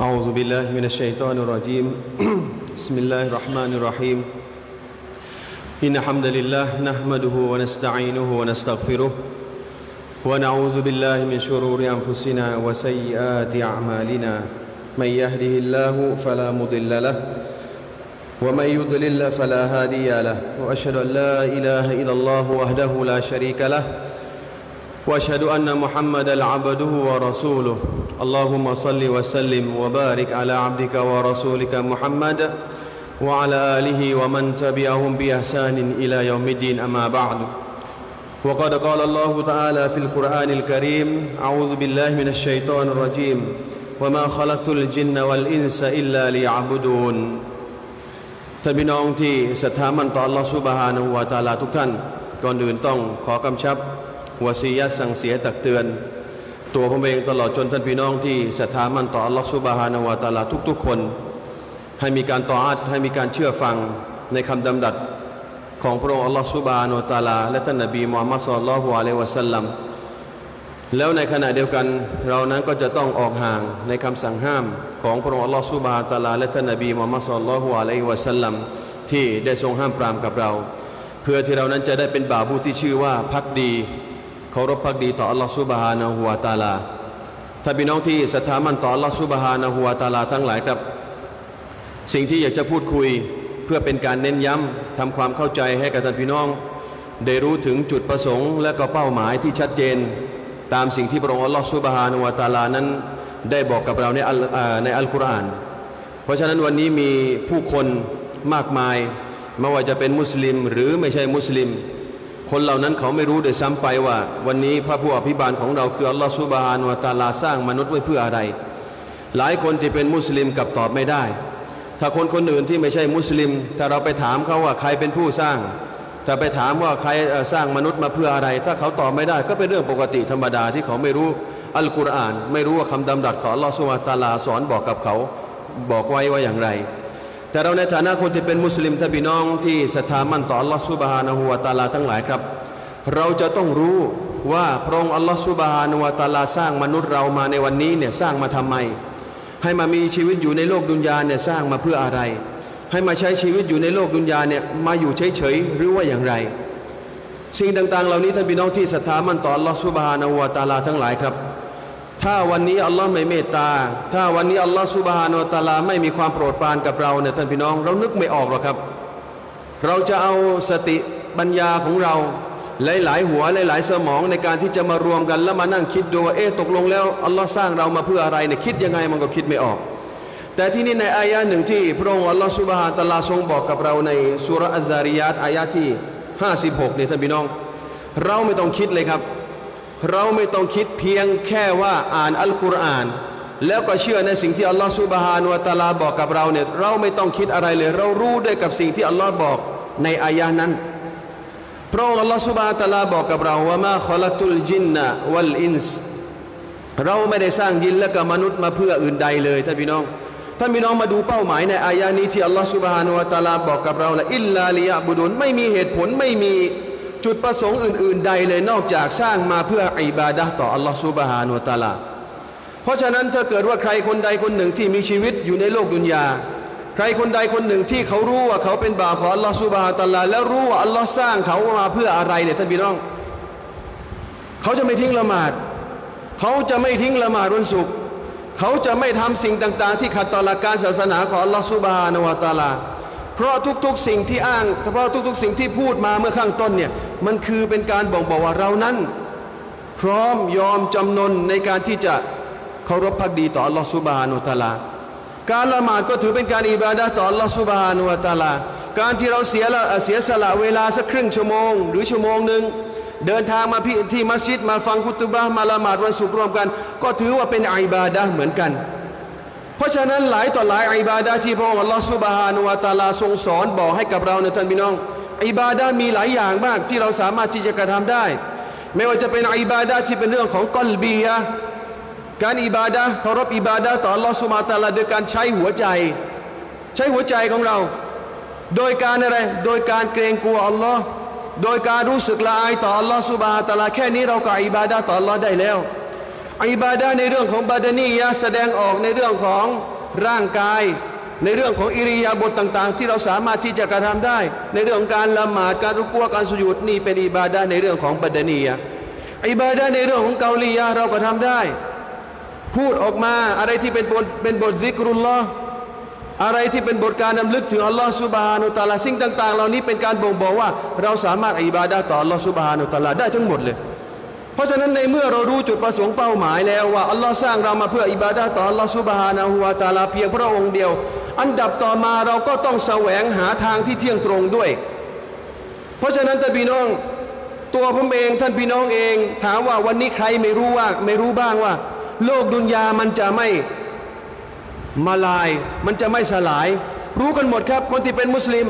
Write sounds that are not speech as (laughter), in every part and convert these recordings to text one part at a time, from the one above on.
أعوذ بالله من الشيطان الرجيم. (clears throat) بسم الله الرحمن الرحيم. إن الحمد لله نحمده ونستعينه ونستغفره ونعوذ بالله من شرور أنفسنا وسيئات أعمالنا. من يهده الله فلا مضل له ومن يضلل فلا هادي له. وأشهد أن لا إله إلا الله وحده لا شريك له. وأشهد أن محمدا عبده ورسوله. اللهم صل وسلم وبارك على عبدك ورسولك محمد وعلى اله ومن تبعهم باحسان الى يوم الدين اما بعد وقد قال الله تعالى في القران الكريم اعوذ بالله من الشيطان الرجيم وما خلقت الجن والانس الا ليعبدون ท่านพี่น้องที่ศรัทธามันต่อ Allah Subhanahu wa Ta'ala ทุกท่าน ก่อนอื่นต้องขอกำชับวสียะสั่งเสียตักเตือน ตัวผมเองตลอดจนท่านพี่น้องที่ศรัทธามั่นต่อ Allah Subhanahu wa Ta'ala ทุก ๆ คน ให้มีการต่ออัดให้มีการเชื่อฟังในคำดำดัดของพระองค์ Allah Subhanahu wa Ta'ala และท่านนบีมูฮัมมัดสุลลัลลอฮุอะลัยวะสัลลัมแล้วในขณะเดียวกันเรานั้นก็จะต้องออกห่างในคำสั่งห้ามของพระองค์ Allah Subhanahu wa Ta'ala และท่านนบีมูฮัมมัดสุลลัลลอฮุอะลัยวะสัลลัมที่ได้ทรงห้ามปรามกับเรา เพื่อที่เรานั้นจะได้เป็นบ่าวผู้ที่ชื่อว่าพักดี เคารพพักดีต่อ Allah Subhanahu wa Ta'ala ถ้าพี่น้องที่ศรัทธามันต่อ Allah Subhanahu wa Ta'ala ทั้งหลายครับ สิ่งที่อยากจะพูดคุยเพื่อเป็นการเน้นย้ำทำความเข้าใจให้กับท่านพี่น้อง ได้รู้ถึงจุดประสงค์และก็เป้าหมายที่ชัดเจน ตามสิ่งที่พระองค์อัลลอฮฺซุบฮานุวาตาลานั้น ได้บอกกับเราในอัลในอัลกุรอาน เพราะฉะนั้นวันนี้มีผู้คนมากมายไม่ว่าจะเป็นมุสลิมหรือไม่ใช่มุสลิม คนเหล่านั้นเขาไม่รู้โดยซ้ำไปว่า วันนี้พระผู้อภิบาลของเราคืออัลลอฮฺซุบฮานวาตาลาสร้างมนุษย์ไว้เพื่ออะไร หลายคนที่เป็นมุสลิมกลับตอบไม่ได้ ถ้าคนคนอื่นที่ไม่ใช่มุสลิม ถ้าเราไปถามเขาว่าใครเป็นผู้สร้าง ถ้าไปถามว่าใครสร้างมนุษย์มาเพื่ออะไร ถ้าเขาตอบไม่ได้ ก็เป็นเรื่องปกติธรรมดาที่เขาไม่รู้อัลกุรอาน ไม่รู้ว่าคำดำดัดของอัลลอฮฺสุบฮานตาลาสอนบอกกับเขาบอกไว้ว่าอย่างไร แต่เราในฐานะคนที่เป็นมุสลิมท่านพี่น้องที่ศรัทธามั่นต่ออัลลอฮฺสุบฮานะฮูวาตาลาทั้งหลายครับ เราจะต้องรู้ว่าพระองค์อัลลอฮฺสุบฮานะฮูวาตาลาสร้างมนุษย์เรามาในวันนี้เนี่ยสร้างมาทำไม ให้มามีชีวิตอยู่ในโลกดุนยาเนี่ยสร้างมาเพื่ออะไร ให้มาใช้ชีวิตอยู่ในโลกดุนยาเนี่ยมาอยู่เฉยๆหรือว่าอย่างไร สิ่งต่างๆ เหล่านี้ท่านพี่น้องที่ศรัทธามั่นต่ออัลลอฮฺสุบฮานะฮูวาตาลาทั้งหลายครับ ถ้าวันนี้อัลลอฮ์ไม่เมตตา ถ้าวันนี้อัลลอฮ์สุบฮานาอัตะลาไม่มีความโปรดปรานกับเราเนี่ยท่านพี่น้อง เรานึกไม่ออกหรอกครับ เราจะเอาสติปัญญาของเรา หลาย ๆ หัวหลาย ๆ สมองในการที่จะมารวมกันแล้วมานั่งคิดดูว่าเอ๊ะตกลงแล้วอัลลอฮ์สร้างเรามาเพื่ออะไรเนี่ยคิดยังไงมันก็คิดไม่ออก แต่ที่นี่ในอายะหนึ่งที่พระองค์อัลลอฮ์สุบฮานาอัตะลาทรงบอกกับเราในสุรอัซซาริยัตอายะที่ 56เนี่ยท่านพี่น้อง เราไม่ต้องคิดเลยครับ เราไม่ต้องคิดเพียงแค่ว่าอ่านอัลกุรอาน แล้วก็เชื่อในสิ่งที่อัลลอฮฺสุบฮานุวะตาลาบอกกับเราเนี่ยเราไม่ต้องคิดอะไรเลย เรารู้ด้วยกับสิ่งที่อัลลอฮ์บอกในอายะนั้นพระองค์อัลลอฮฺสุบฮานะตาลาบอกกับเราว่ามาขลัตุลจินนะวัลอินส์เราไม่ได้สร้างยินและกับมนุษย์มาเพื่ออื่นใดเลยท่านพี่น้องท่านพี่น้องมาดูเป้าหมายในอายะนี้ที่อัลลอฮฺสุบฮานุวะตาลาบอกกับเราละอิลลาลิยะบุดุนไม่มีเหตุผลไม่มี จุดประสงค์อื่น ๆ ใดเลยนอกจากสร้างมาเพื่ออิบาดะต่ออัลลอฮฺซุบฮานุตาลา เพราะฉะนั้นถ้าเกิดว่าใครคนใดคนหนึ่งที่มีชีวิตอยู่ในโลกดุนยา ใครคนใดคนหนึ่งที่เขารู้ว่าเขาเป็นบ่าวของอัลลอฮฺซุบฮานุตาลา แล้วรู้ว่าอัลลอฮ์สร้างเขามาเพื่ออะไรเนี่ยท่านพี่น้อง เขาจะไม่ทิ้งละหมาด เขาจะไม่ทิ้งละหมาดวันศุกร์เขาจะไม่ทำสิ่งต่าง ๆ ที่ขัดต่อหลักการศาสนาของอัลลอฮฺซุบฮานุตาลา เพราะทุกๆสิ่งที่อ้างเพราะทุกๆสิ่งที่พูดมาเมื่อข้างต้นเนี่ยมันคือเป็นการบอกบอกว่าเรานั้น พร้อมยอมจำนนในการที่จะเคารพพักดีต่ออัลลอฮฺสุบฮานุตาลา การละหมาดก็ถือเป็นการอิบาดะต่ออัลลอฮฺสุบฮานุตาลา การที่เราเสียละเสียสละเวลาสักครึ่งชั่วโมง หรือชั่วโมงหนึ่งเดินทางมาที่มัสยิดมาฟังคุตบะมาละหมาดวันศุกร์รวมกัน ก็ถือว่าเป็นอิบาดะเหมือนกัน เพราะฉะนั้นหลายต่อหลายอิบาดะที่พระองค์อัลลอฮฺซุบฮานุวาตาลาทรงสอนบอกให้กับเราในท่านพี่น้องอิบาดะมีหลายอย่างมากที่เราสามารถที่จะกระทำได้ ไม่ว่าจะเป็นอิบาดะที่เป็นเรื่องของกอลบียะการอิบาดะเคารพอิบาดะต่ออัลลอฮฺซุบฮาตาลาโดยการใช้หัวใจ ใช้หัวใจของเรา โดยการอะไรโดยการเกรงกลัวอัลลอฮ์โดยการรู้สึกละอายต่ออัลลอฮ์ซุบฮาตาลาแค่นี้เราก็อิบาดะต่ออัลลอฮ์ได้แล้ว อิบาดาในเรื่องของบาดานียะแสดงออกในเรื่องของร่างกาย ในเรื่องของอิริยาบถต่างๆ ที่เราสามารถที่จะกระทำได้ ในเรื่องของการละหมาดการรุกัวการสุญูดนี่เป็นอิบาดาในเรื่องของบาดานียะอิบาดาในเรื่องของเกาลียะเราก็ทำได้ พูดออกมาอะไรที่เป็นบทเป็นบทซิกรุลลออะไรที่เป็นบทการนำลึกถึงอัลลอฮ์ซุบฮานุตาลาสิ่งต่าง ๆ เหล่านี้เป็นการบ่งบอกว่า เราสามารถอิบาดาต่ออัลลอฮ์ซุบฮานุตาลาได้ทั้งหมดเลย เพราะฉะนั้นในเมื่อเรารู้จุดประสงค์เป้าหมายแล้วว่าอัลลอฮ์สร้างเรามาเพื่ออิบาดาต่ออัลลอฮ์ซุบฮานะฮูวาตาลาเพียงพระองค์เดียว อันดับต่อมาเราก็ต้องแสวงหาทางที่เที่ยงตรงด้วย เพราะฉะนั้นท่านพี่น้องตัวผมเองท่านพี่น้องเอง ถามว่าวันนี้ใครไม่รู้ว่าไม่รู้บ้างว่า โลกดุนยามันจะไม่มาลาย มันจะไม่สลาย รู้กันหมดครับ คนที่เป็นมุสลิม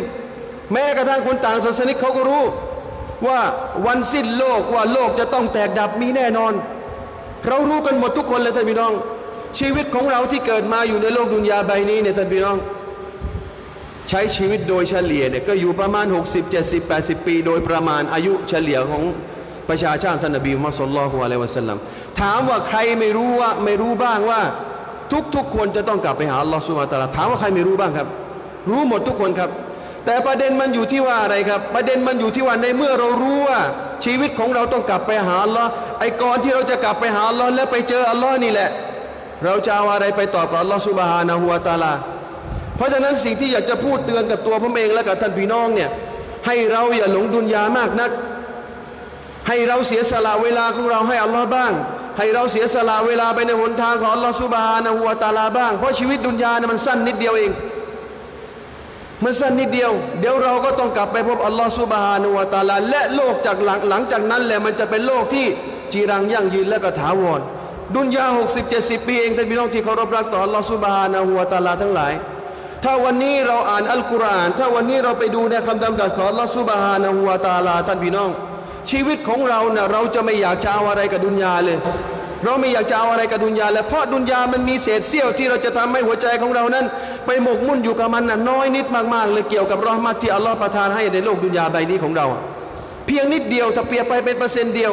แม้กระทั่งคนต่างศาสนิกเขาก็รู้ ว่าวันสิ้นโลกว่าโลกจะต้องแตกดับมีแน่นอน เรารู้กันหมดทุกคนเลยท่านพี่น้อง ชีวิตของเราที่เกิดมาอยู่ในโลกดุนยาใบนี้เนี่ยท่านพี่น้อง ใช้ชีวิตโดยเฉลี่ยเนี่ยก็อยู่ประมาณ 60 70 80 ปี โดยประมาณอายุเฉลี่ยของประชาชาติท่านนบีมุฮัมมัดสุลลัลลอฮุอะลัยวะสัลลัมถามว่าใครไม่รู้ว่าไม่รู้บ้างว่าทุกๆคนจะต้องกลับไปหาอัลลอฮฺสุบฮานะตะลาถามว่าใครไม่รู้บ้างครับ รู้หมดทุกคนครับ แต่ประเด็นมันอยู่ที่ว่าอะไรครับ ประเด็นมันอยู่ที่ว่าในเมื่อเรารู้ว่า ชีวิตของเราต้องกลับไปหาอัลลอฮ์ไอ้ก่อนที่เราจะกลับไปหาอัลลอฮ์แล้วไปเจออัลลอฮ์นี่แหละ เราจะเอาอะไรไปตอบกับอัลลอฮ์สุบฮานะฮูวะตาลา เพราะฉะนั้นสิ่งที่อยากจะพูดเตือนกับตัวผมเองและกับท่านพี่น้องเนี่ยให้เราอย่าหลงดุนยามากนัก ให้เราเสียสละเวลาของเราให้อัลลอฮ์บ้าง ให้เราเสียสละเวลาไปในหนทางของอัลลอฮ์ซุบฮานะฮูวะตาลาบ้าง เพราะชีวิตดุนยาเนี่ยมันสั้นนิดเดียวเอง มันสั้นนิดเดียว เดี๋ยวเราก็ต้องกลับไปพบอัลลอฮ์ซุบฮานะฮูวะตาลา และโลกจากหลังหลังจากนั้นแหละมันจะเป็นโลกที่จีรังยั่งยืนและก็ถาวร ดุนยา60 70 ปีเองท่านพี่น้องที่เคารพรักต่ออัลลอฮ์ซุบฮานะฮูวะตาลาทั้งหลาย ถ้าวันนี้เราอ่านอัลกุรอาน ถ้าวันนี้เราไปดูในคำดำรัสของอัลลอฮ์ซุบฮานะฮูวะตาลาท่านพี่น้อง ชีวิตของเราเนี่ยเราจะไม่อยากจะเอาอะไรกับดุนยาเลย เราไม่อยากจะเอาอะไรกับดุนยาเลยเพราะดุนยามันมีเศษเสี้ยวที่เราจะทำให้หัวใจของเรานั้น ไปหมกมุ่นอยู่กับมันน่ะน้อยนิดมากๆเลยเกี่ยวกับรอมัตที่อัลลอฮ์ประทานให้ในโลกดุนยาใบนี้ของเรา เพียงนิดเดียวถ้าเปรียบไปเป็นเปอร์เซ็นต์เดียว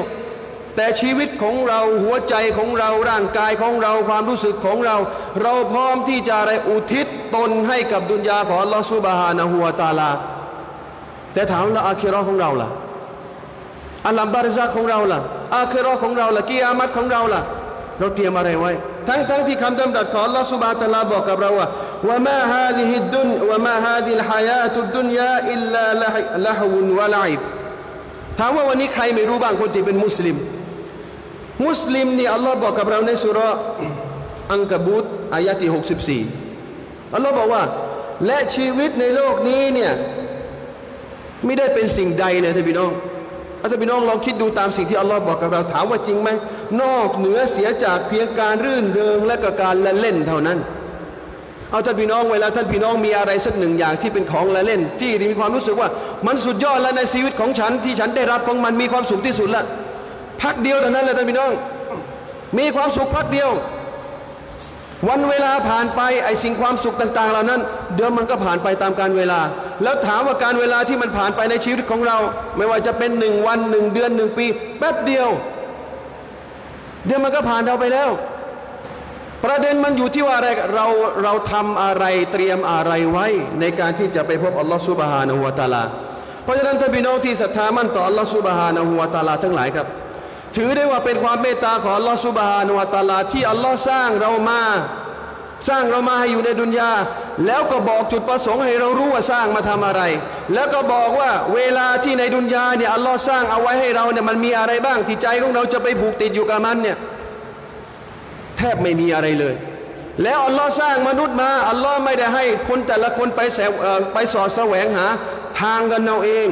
แต่ชีวิตของเราหัวใจของเราร่างกายของเราความรู้สึกของเรา เราพร้อมที่จะอะไรอุทิศตนให้กับดุนยาของอัลลอฮ์ซุบฮานะฮูวตาลา แต่ถามแล้วอาคิเราะของเราล่ะ อัลลัมบาริซาของเราล่ะ อาคิเราะของเราล่ะกิยามัตของเราล่ะ เราเตรียมอะไรไว้ ทั้งทั้งที่คำดำรัสของอัลลอฮ์ซุบานะตะอาลาบอกกับเราว่าว่ามาฮาดิฮิดดุนว่ามาฮาดิลฮายาตุดดุนยาอิลลาละฮิละฮวุนวะลาอิบถามว่าวันนี้ใครไม่รู้บ้างคนที่เป็นมุสลิม มุสลิมนี่อัลลอฮ์บอกกับเราในสุรอังกบูตอายะที่64อัลลอฮ์บอกว่า และชีวิตในโลกนี้เนี่ยไม่ได้เป็นสิ่งใดเลยท่านพี่น้อง ท่านพี่น้องลองคิดดูตามสิ่งที่อัลลอฮ์บอกกับเราถามว่าจริงไหมนอกเหนือเสียจากเพียงการรื่นเริงและก็การละเล่นเท่านั้น เอาท่านพี่น้องเวลาท่านพี่น้องมีอะไรสักหนึ่งอย่างที่เป็นของละเล่น ที่มีความรู้สึกว่า มันสุดยอดแล้วในชีวิตของฉัน ที่ฉันได้รับของมันมีความสุขที่สุดละพักเดียวเท่านั้นแหละท่านพี่น้อง มีความสุขพักเดียว วันเวลาผ่านไปไอสิ่งความสุขต่าง ๆ เหล่านั้น เดี๋ยวมันก็ผ่านไปตามการเวลา แล้วถามว่าการเวลาที่มันผ่านไปในชีวิตของเรา ไม่ว่าจะเป็นหนึ่งวันหนึ่งเดือนหนึ่งปี แป๊บเดียว เดี๋ยวมันก็ผ่านเราไปแล้ว ประเด็นมันอยู่ที่ว่าอะไรเราเราทำอะไรเตรียมอะไรไว้ในการที่จะไปพบอัลลอฮฺซุบฮานะฮูวะตาลา เพราะฉะนั้นท่านพี่น้องที่ศรัทธามั่นต่ออัลลอฮฺซุบฮานะฮูวะตาลาทั้งหลายครับ ถือได้ว่าเป็นความเมตตาของอัลลอฮฺซุบฮานะฮูวตาลาที่อัลลอฮ์สร้างเรามา สร้างเรามาให้อยู่ในดุนยาแล้วก็บอกจุดประสงค์ให้เรารู้ว่าสร้างมาทำอะไร แล้วก็บอกว่าเวลาที่ในดุนยาเนี่ยอัลลอฮ์สร้างเอาไว้ให้เราเนี่ยมันมีอะไรบ้างที่ใจของเราจะไปผูกติดอยู่กับมันเนี่ยแทบไม่มีอะไรเลย แล้วอัลลอฮ์สร้างมนุษย์มาอัลลอฮ์ไม่ได้ให้คนแต่ละคนไปแสวเอ่อไปสอดแสวงหาทางกันเอาเอง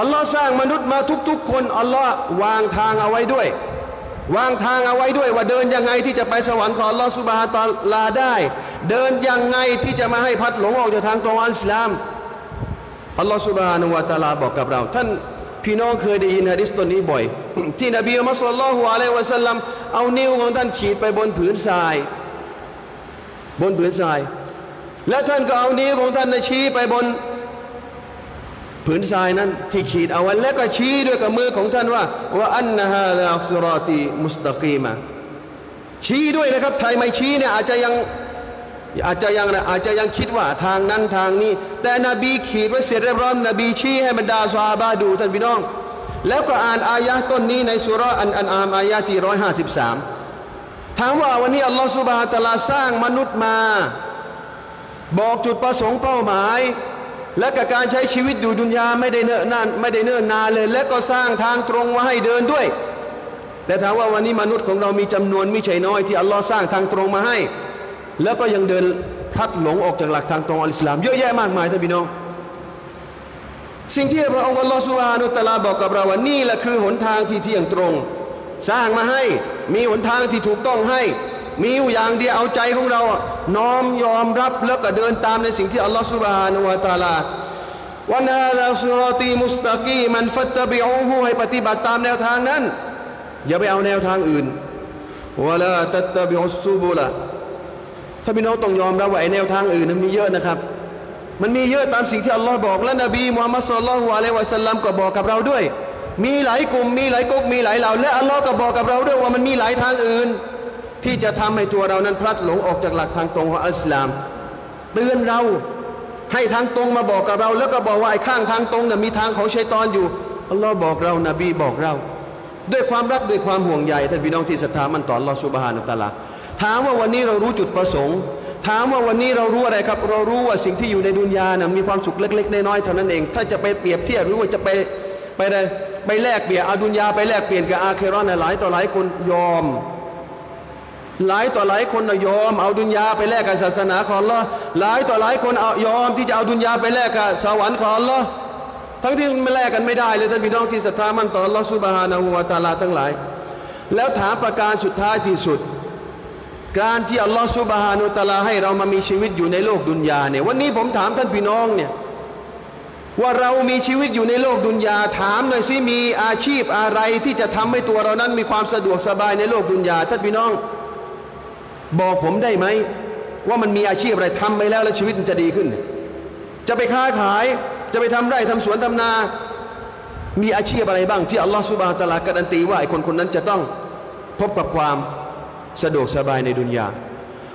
อัลลอฮ์สร้างมนุษย์มาทุกๆ คนอัลลอฮ์วางทางเอาไว้ด้วย วางทางเอาไว้ด้วยว่าเดินยังไงที่จะไปสวรรค์ของอัลลอฮ์สุบฮานตะอาลาได้ เดินยังไงที่จะมาให้พัดหลงออกจากทางตรงอัลอิสลามอัลลอฮ์สุบฮานะฮูวะตาลาบอกกับเรา ท่านพี่น้องเคยได้ยินฮะดิษตัวนี้บ่อย ที่นบีมุฮัมมัดอลลัลฮุอะลัยวะสัลลัมเอานิ้วของท่านขีดไปบนผืนทราย บนผืนทราย และท่านก็เอานิ้วของท่านชี้ไปบน ผืนทรายนั้นที่ขีดเอาไว้แล้วก็ชี้ด้วยกับมือของท่านว่าว่าอันนะฮาลาสุรอตีมุสตะกีมาชี้ด้วยนะครับไทยไม่ชี้เนี่ยอาจจะยังอาจจะยังนะอาจจะยังคิดว่าทางนั้นทางนี้ แต่นบีขีดไว้เสร็จเรียบร้อยนบีชี้ให้บรรดาซาบะดูท่านพี่น้อง แล้วก็อ่านอายะต้นนี้ในสุรอันอันอามอายะที่ร้อยห้าสิบสามถามว่าวันนี้อัลลอฮฺสุบฮานะฮูวะตะลาสร้างมนุษย์มา บอกจุดประสงค์เป้าหมาย และกับการใช้ชีวิตอยู่ดุนยาไม่ได้เนิ่นนานไม่ได้เนิ่นนานเลย และก็สร้างทางตรงมาให้เดินด้วย แต่ถามว่าวันนี้มนุษย์ของเรามีจำนวนไม่ใช่น้อยที่อัลลอฮ์สร้างทางตรงมาให้ แล้วก็ยังเดินพลัดหลงออกจากหลักทางตรงอัลอิสลาม เยอะแยะมากมายท่านพี่น้อง สิ่งที่พระองค์อัลลอฮฺสุบานุตะลาบอกกับเราว่านี่แหละคือหนทางที่เที่ยงตรง สร้างมาให้มีหนทางที่ถูกต้องให้ มีอยู่อย่างเดียวเอาใจของเรา น้อมยอมรับแล้วก็เดินตามในสิ่งที่อัลลอฮฺสุบฮานุวะตาลาวันาลาสุรตีมุสตะกีมันฟัตตะบิอูฮูให้ปฏิบัติตามแนวทางนั้น อย่าไปเอาแนวทางอื่นวะลาตัตตะบิอุสูบุละถ้าพี่น้องต้องยอมรับว่าไอแนวทางอื่นนั้นมีเยอะนะครับ มันมีเยอะตามสิ่งที่อัลลอฮ์บอกและนบีมุฮัมมัดสุลลัลฮุอะลัยวะสัลลัมก็บอกกับเราด้วย มีหลายกลุ่มมีหลายก๊กมีหลายเหล่าและอัลลอฮ์ก็บอกกับเราด้วยว่ามันมีหลายทางอื่น ที่จะทำให้ตัวเรานั้นพลัดหลงออกจากหลักทางตรงของอัสลาม เตือนเราให้ทางตรงมาบอกกับเรา แล้วก็บอกว่าไอ้ข้างทางตรงน่ะมีทางของชัยตอนอยู่อัลลอฮ์บอกเรานาบีบอกเรา ด้วยความรักด้วยความห่วงใยท่านพี่น้องที่ศรัทธามันต่ออัลอฮ์ซุบฮานะฮูวะตะอาลาถามว่าวันนี้เรารู้จุดประสงค์ ถามว่าวันนี้เรารู้อะไรครับ เรารู้ว่าสิ่งที่อยู่ในดุนยานะมีความสุขเล็กๆน้อยๆเท่านั้นเอง ถ้าจะไปเปรียบเทียบหรือว่าจะไปไปไรไปแลกเปลี่ยนอาดุนยาไปแลกเปลี่ยนกับอาเครอนนหลายต่อหลายคนยอม หลายต่อหลายคนนะยอมเอาดุนยาไปแลกกับศาสนาของอัลลอฮ์หลายต่อหลายคนเอายอมที่จะเอาดุนยาไปแลกกับสวรรค์ของอัลลอฮ์ทั้งที่มันแลกกันไม่ได้เลยท่านพี่น้องที่ศรัทธามั่นต่ออัลลอฮ์ซุบฮานะฮูวตาลาทั้งหลาย แล้วถามประการสุดท้ายที่สุด การที่อัลลอฮ์ซุบฮานุตาลาให้เรามามีชีวิตอยู่ในโลกดุนยาเนี่ยวันนี้ผมถามท่านพี่น้องเนี่ยว่าเรามีชีวิตอยู่ในโลกดุนยาถามหน่อยสิมีอาชีพอะไรที่จะทำให้ตัวเรานั้นมีความสะดวกสบายในโลกดุนยาท่านพี่น้อง บอกผมได้ไหม ว่ามันมีอาชีพอะไรทำไปแล้วแล้วชีวิตมันจะดีขึ้น จะไปค้าขายจะไปทำไร่ทำสวนทำนา มีอาชีพอะไรบ้างที่อัลลอฮฺสุบฮานตะลาการันตีว่าไอ้คนคนนั้นจะต้องพบกับความสะดวกสบายในดุนยา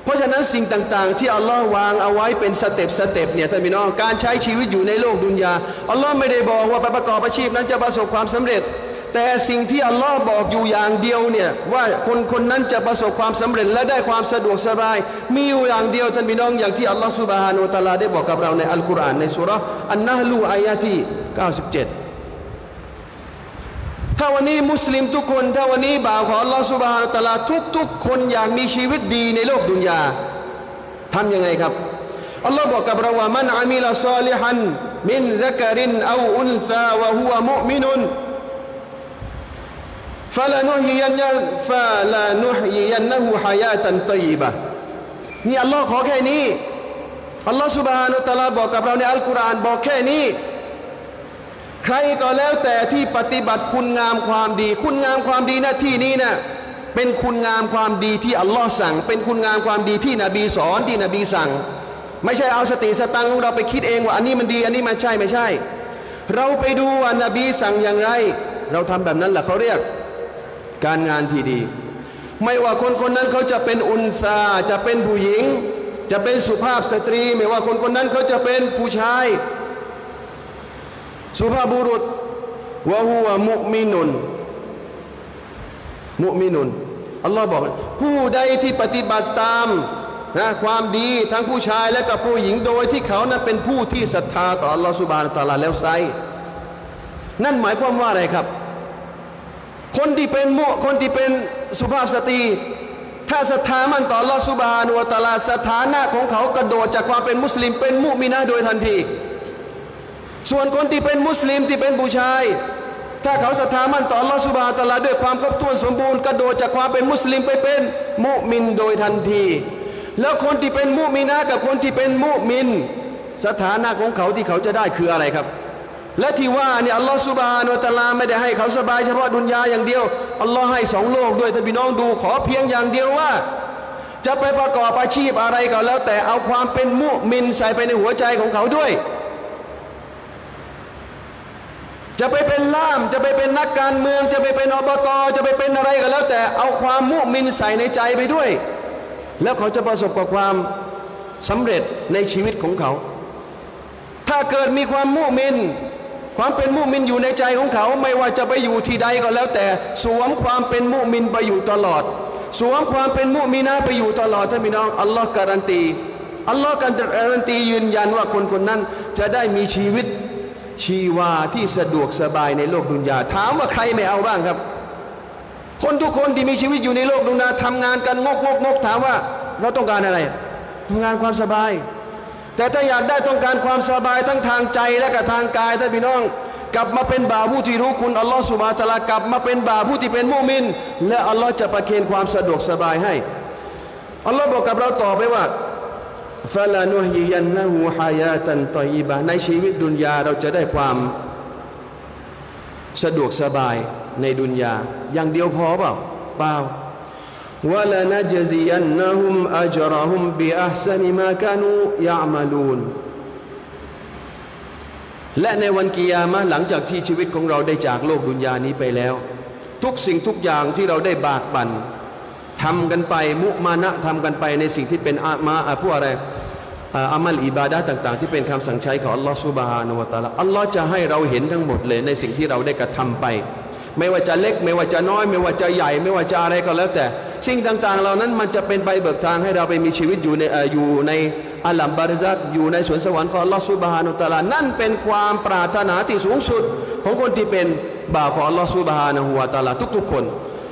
เพราะฉะนั้นสิ่งต่างๆ ที่อัลลอฮ์วางเอาไว้เป็นสเต็ปสเต็ปเนี่ยท่านพี่น้องการใช้ชีวิตอยู่ในโลกดุนยาอัลลอฮ์ไม่ได้บอกว่าไปประกอบอาชีพนั้นจะประสบความสำเร็จ แต่สิ่งที่อัลลอฮ์บอกอยู่อย่างเดียวเนี่ยว่าคนคนนั้นจะประสบความสำเร็จและได้ความสะดวกสบาย มีอยู่อย่างเดียวท่านพี่น้องอย่างที่อัลลอฮ์สุบฮานุตะอาลาได้บอกกับเราในอัลกุรอานในสุระอันนะลูอายะที่ 97 ถ้าวันนี้มุสลิมทุกคน ถ้าวันนี้บ่าวของอัลลอฮฺสุบฮานาตะอาลาทุกทุกคนอยากมีชีวิตดีในโลกดุนยาทำยังไงครับอัลลอฮ์บอกกับเราว่ามันอามิลซอลิฮันมินซักรินอาอุนซาวะฮุวะมุมินุน ฟะลานุฮิยันฟะลานุฮิยันนะฮูฮายาตันตยีบะนี่อัลลอฮ์ขอแค่นี้อัลลอฮ์สุบฮานาตะอาลาบอกกับเราในอัลกุรอานบอกแค่นี้ ใครก็แล้วแต่ที่ปฏิบัติคุณงามความดี คุณงามความดีหน้าที่นี้นะ่ะเป็นคุณงามความดีที่อัลลอฮ์สั่ง เป็นคุณงามความดีที่นบีสอนที่นบีสั่ง ไม่ใช่เอาสติสตังของเราไปคิดเองว่าอันนี้มันดีอันนี้มันใช่ไม่ใช่ เราไปดูว่านบีสั่งอย่างไร เราทำแบบนั้นแหละเขาเรียก การงานที่ดี ไม่ว่าคนคนนั้นเขาจะเป็นอุนซาจะเป็นผู้หญิง จะเป็นสุภาพสตรี ไม่ว่าคนคนนั้นเขาจะเป็นผู้ชาย สุภาพบุรุษวะฮุวะมุมินุนมุมินุนอัลลอฮ์บอก ผู้ใดที่ปฏิบัติตามนะความดีทั้งผู้ชายและกับผู้หญิงโดยที่เขานั้นเป็นผู้ที่ศรัทธาต่ออัลลอฮ์สุบานตะลาแล้วไซนั่นหมายความว่าอะไรครับ คนที่เป็นมุคนที่เป็นสุภาพสตรี ถ้าศรัทธามันต่อลอสุบานุวตะอาลาสถานะของเขากระโดดจากความเป็นมุสลิมเป็นมุมินะโดยทันที ส่วนคนที่เป็นมุสลิมที่เป็นผู้ชาย ถ้าเขาศรัทธามั่นต่อลอสุบานะตะอาลาด้วยความครบถ้วนสมบูรณ์กระโดดจากความเป็นมุสลิมไปเป็นมุมินโดยทันที แล้วคนที่เป็นมุมินะกับคนที่เป็นมุมิน สถานะของเขาที่เขาจะได้คืออะไรครับ และที่ว่าเนี่ยอัลลอฮฺสุบานะตะลาไม่ได้ให้เขาสบายเฉพาะดุนยาอย่างเดียวอัลลอฮ์ให้สองโลกด้วยท่านพี่น้องดูขอเพียงอย่างเดียวว่า จะไปประกอบอาชีพอะไรก็แล้ว แต่เอาความเป็นมุมินใส่ไปในหัวใจของเขาด้วย จะไปเป็นล่ามจะไปเป็นนักการเมือง จะไปเป็นอบตจะไปเป็นอะไรก็แล้ว แต่เอาความมุมินใส่ในใจไปด้วย แล้วเขาจะประสบกับความสำเร็จในชีวิตของเขา ถ้าเกิดมีความมุมิน ความเป็นมุมินอยู่ในใจของเขา ไม่ว่าจะไปอยู่ที่ใดก็แล้วแต่สวมความเป็นมุมินไปอยู่ตลอด สวมความเป็นมุมินะไปอยู่ตลอดท่านพี่น้องอัลลอฮ์การันตีอัลลอฮ์การันตียืนยันว่าคนคนนั้นจะได้มีชีวิตชีวาที่สะดวกสบายในโลกดุนยาถามว่าใครไม่เอาบ้างครับ คนทุกคนที่มีชีวิตอยู่ในโลกดุนยาทำงานกันงกงกงกถามว่า เราต้องการอะไรทำงานความสบาย แต่ถ้าอยากได้ต้องการความสบายทั้งทางใจและก็ทางกายท่านพี่น้อง กลับมาเป็นบ่าวผู้ที่รู้คุณอัลลอฮ์สุบานะตะลากลับมาเป็นบ่าวผู้ที่เป็นมุมิน และอัลลอฮ์จะประเคนความสะดวกสบายให้อัลลอฮ์บอกกับเราต่อไปว่าฟะลานุฮิยันนะฮูฮายาตันตอยีบะในชีวิตดุนยาเราจะได้ความสะดวกสบายในดุนยา อย่างเดียวพอเปล่าเปล่า วะลานะจซียันนะฮุมอัจรฮุมบิอัพซนิมาคานูยะมาลูนและในวันกิยามะหลังจากที่ชีวิตของเราได้จากโลกดุนยานี้ไปแล้ว ทุกสิ่งทุกอย่างที่เราได้บากบั่นทำกันไปมุมานะทำกันไปในสิ่งที่เป็นอามาอะพวกอะไรอามัลอิบาดะต่าง ๆ ที่เป็นคำสั่งใช้ของอัลลอฮฺซุบฮานะฮูวะตะอาลาอัลลอฮ์จะให้เราเห็นทั้งหมดเลยในสิ่งที่เราได้กระทำไป ไม่ว่าจะเล็ก ไม่ว่าจะน้อย ไม่ว่าจะใหญ่ ไม่ว่าจะอะไรก็แล้วแต่ สิ่งต่างๆ เหล่านั้นมันจะเป็นใบเบิกทางให้เราไปมีชีวิตอยู่ในอยู่ในอัลลัมบาริซักอยู่ในสวนสวรรค์ของอัลลอฮฺซุบฮานะฮูวะตะลา นั่นเป็นความปรารถนาที่สูงสุด ของคนที่เป็นบ่าวของอัลลอฮฺซุบฮานะฮูวตะลาทุกๆคน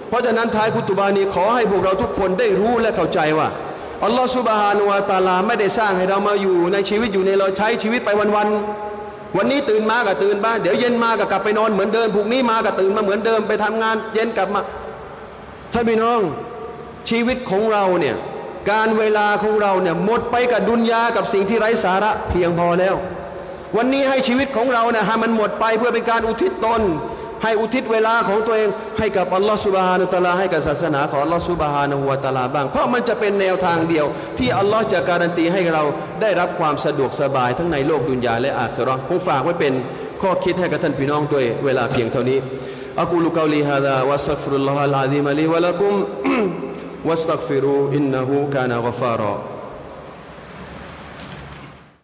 เพราะฉะนั้นท้ายคุตุบานีขอให้พวกเราทุกคนได้รู้และเข้าใจว่าอัลลอฮฺซุบฮานะฮูวะตะอาลาไม่ได้สร้างให้เรามาอยู่ในชีวิตอยู่ในเราใช้ชีวิตไปวันๆ วันนี้ตื่นมาก็ตื่นบ้านเดี๋ยวเย็นมาก็กลับไปนอนเหมือนเดิมพรุ่งนี้มาก็ตื่นมาเหมือนเดิมไปทำงาน เย็นกลับมาท่านพี่น้องชีวิตของเราเนี่ยการเวลาของเราเนี่ยหมดไปกับดุนยากับสิ่งที่ไร้สาระเพียงพอแล้ว วันนี้ให้ชีวิตของเราเนี่ยให้มันหมดไปเพื่อเป็นการอุทิศตน ให้อุทิศเวลาของตัวเองให้กับอัลลอฮฺสุบฮานุตะลาให้กับศาสนาของอัลลอฮฺสุบฮานุวะตะลาบ้าง เพราะมันจะเป็นแนวทางเดียว ที่อัลลอฮฺจะการันตีให้เราได้รับความสะดวกสบายทั้งในโลกดุนยาและอาคิรอผมฝากไว้เป็นข้อคิดให้กับท่านพี่น้องด้วยเวลาเพียงเท่านี้อักูลุกาลีฮาดาวัสักฟิรุลลอฮฺอัลอาดีมะลีวะลักุมวัสตักฟิรูอินนะฮูกานะกฟารา